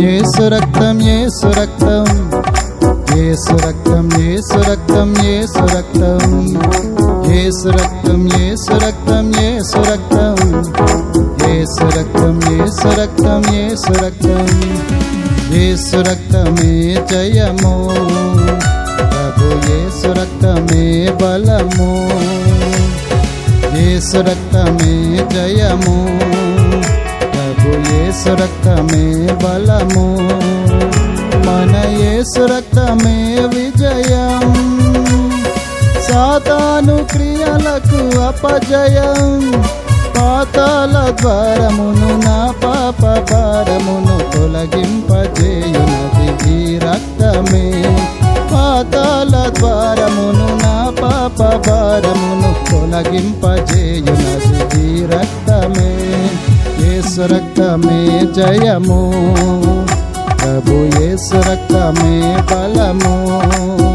యేసు రక్తం యేసు రక్తం. యేసు రక్తం యేసు రక్తం యేసు రక్తం. యేసు రక్తం యేసు రక్తం యేసు రక్తం. యేసు రక్తం యేసు రక్తం యేసు రక్తం. యేసు రక్తం రక్తమే జయము. ప్రభు యేసు రక్తమే బలము. యేసు రక్తమే జయము. ప్రభు యేసు రక్తమే బలము. మన యేసు రక్తమే విజయం. సాతాను క్రియలకు అపజయం. పాతాల ద్వారమును నా పాప భారమును తొలగింపజేయునది ఈ రక్తమే. పాతాల ద్వారమును నా పాప భారమును తొలగింపజేయునది ఈ రక్తమే. యేసు రక్తమే జయము. ప్రభు యేసు రక్తమే బలము.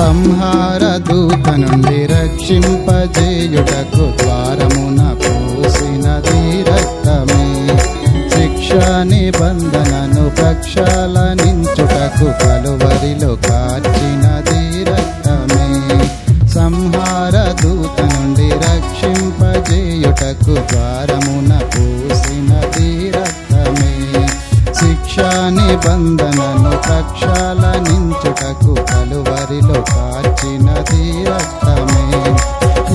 సంహార దూత నుండి రక్షింపజేయుటకు ద్వారమున పూసినది రక్తమే శిక్ష నిబంధనను ప్రక్షాళనించుటకు కలువరిలో కార్చినది రక్తమే సంహార దూత నుండి రక్షింపజేయుటకు ద్వారమున పూసినది రక్తమే శిక్షా నిబంధనను పక్షాల కలువరిలో కార్చినది రక్తమే.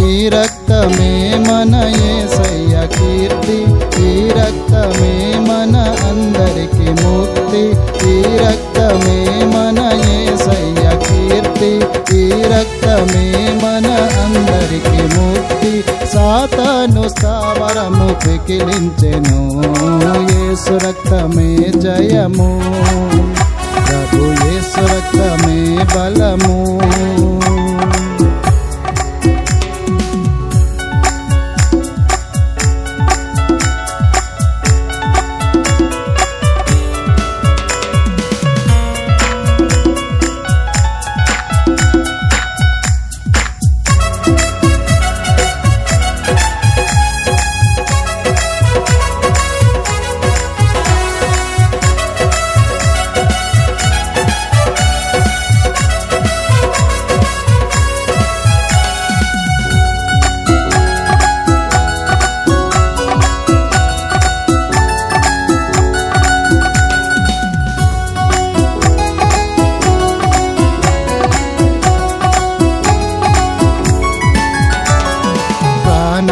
ఈ రక్తమే మన ఏసయ్య కీర్తి. ఈ రక్తమే మన అందరికి ముక్తి. ఈ రక్తమే మన ఏసయ్య కీర్తి. ఈ రక్తమే మన అందరికి ముక్తి. సాతాను స్థావరము పికిలించెను. ఏసు రక్తమే జయము. ప్రభుయే sera cramé par l'amour.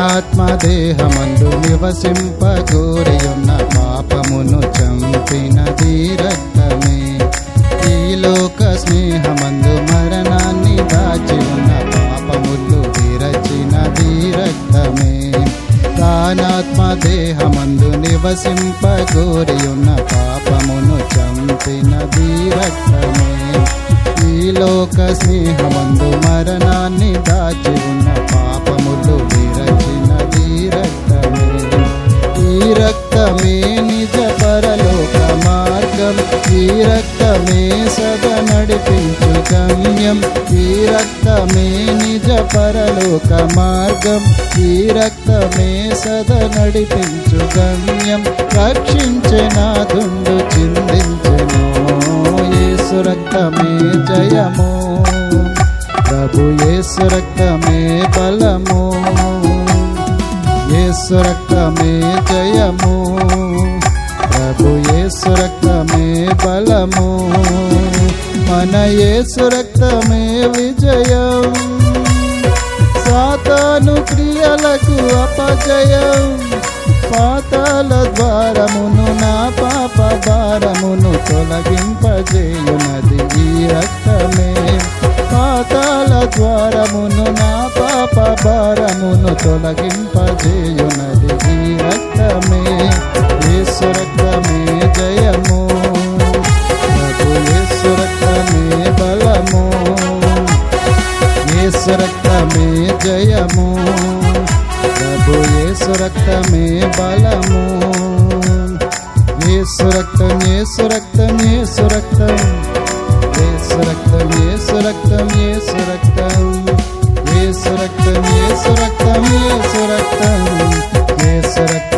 దేహమందు నివసింపగోరియున్న పాపమును చంపిన రక్తమే ఈ లోక స్నేహమందు మరణాన్ని దాచి ఉన్న పాపములు విరచిన రక్తమే ప్రాణాత్మ దేహమందు నివసింపగోరియున్న పాపమును చంపిన రక్తమే ఈ లోక స్నేహమందు మరణాన్ని దాచి ఉన్న పాపములు రక్తమే సద నడిపించు గమ్యం. ఈ రక్తమే నిజ పరలోక మార్గం. ఈ రక్తమే సద నడిపించు గమ్యం. రక్షించిన దుండు చిందించెను. యేసు రక్తమే జయము. ప్రభు యేసు రక్తమే బలము. యేసు రక్తమే జయము. బలము. మన యేసు రక్తమే విజయం. సాతాను క్రియలకు అపజయం. పాతాల ద్వారమును నా పాప భారమును తొలగింపజేయునది ఈ రక్తమే. పాతాల ద్వారమును నా పాప భారమును తొలగింపజేయునది ఈ రక్తమే. ఈశ్వరక్త యేసు రక్తమే బలము యేసు రక్తం యేసు రక్తం యేసు రక్తం యేసు రక్తం యేసు రక్తం యేసు రక్తం యేసు రక్తం యేసు రక్తం యేసు రక్తం యేసు రక్తం యేసు రక్తం యేసు రక్తం